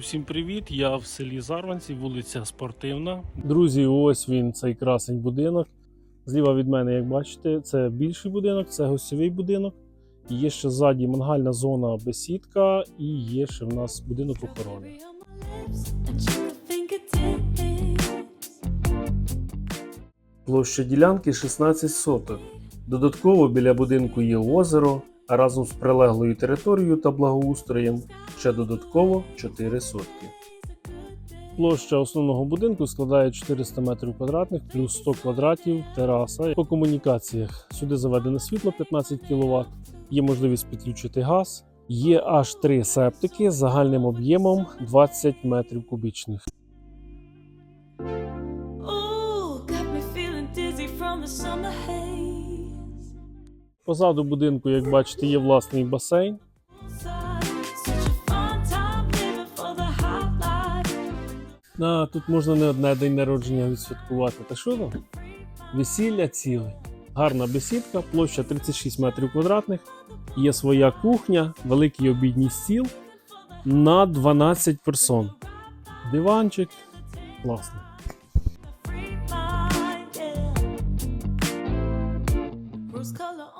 Всім привіт! Я в селі Зарванці, вулиця Спортивна. Друзі, ось він, цей красень будинок. Зліва від мене, як бачите, це більший будинок, це гостьовий будинок. І Є ще ззаді мангальна зона бесідка, і є ще в нас будинок охорони. Площа ділянки 16 соток. Додатково біля будинку є озеро, а разом з прилеглою територією та благоустроєм ще додатково 4 сотки. Площа основного будинку складає 400 метрів квадратних плюс 100 квадратів тераса. По комунікаціях сюди заведено світло 15 кВт, є можливість підключити газ. Є аж три септики з загальним об'ємом 20 метрів кубічних. Ooh, got me Позаду будинку, як бачите, є власний басейн. А, тут можна не одне день народження відсвяткувати. Та що там? Весілля ціле. Гарна бесідка, площа 36 метрів квадратних. Є своя кухня, великий обідній стіл на 12 персон. Диванчик. Класно. Rose color.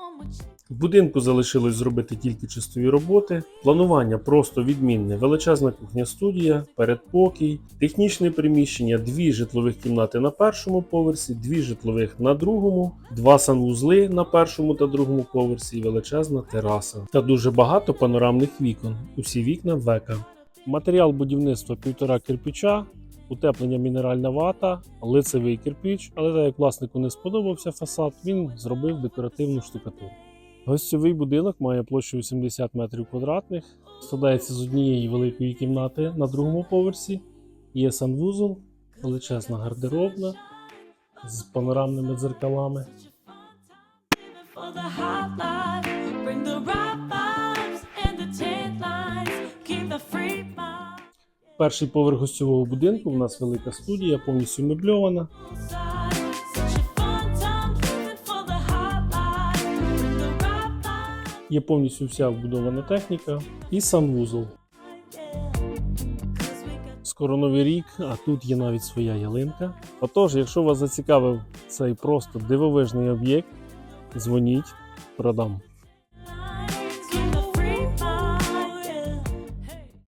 В будинку залишилось зробити тільки чистові роботи. Планування просто відмінне. Величезна кухня-студія, передпокій, технічне приміщення, дві житлових кімнати на першому поверсі, дві житлових на другому, два санвузли на першому та другому поверсі, величезна тераса. Та дуже багато панорамних вікон. Усі вікна века. Матеріал будівництва півтора кирпича. Утеплення мінеральна вата, лицевий кирпіч, але так як власнику не сподобався фасад, він зробив декоративну штукатуру. Гостьовий будинок має площу 80 метрів квадратних, складається з однієї великої кімнати на другому поверсі. Є санвузол, величезна гардеробна з панорамними дзеркалами. Перший поверх гостьового будинку у нас велика студія, повністю мебльована. Є повністю вся вбудована техніка і санвузол. Скоро новий рік, а тут є навіть своя ялинка. Отож, якщо вас зацікавив цей просто дивовижний об'єкт, дзвоніть, продам.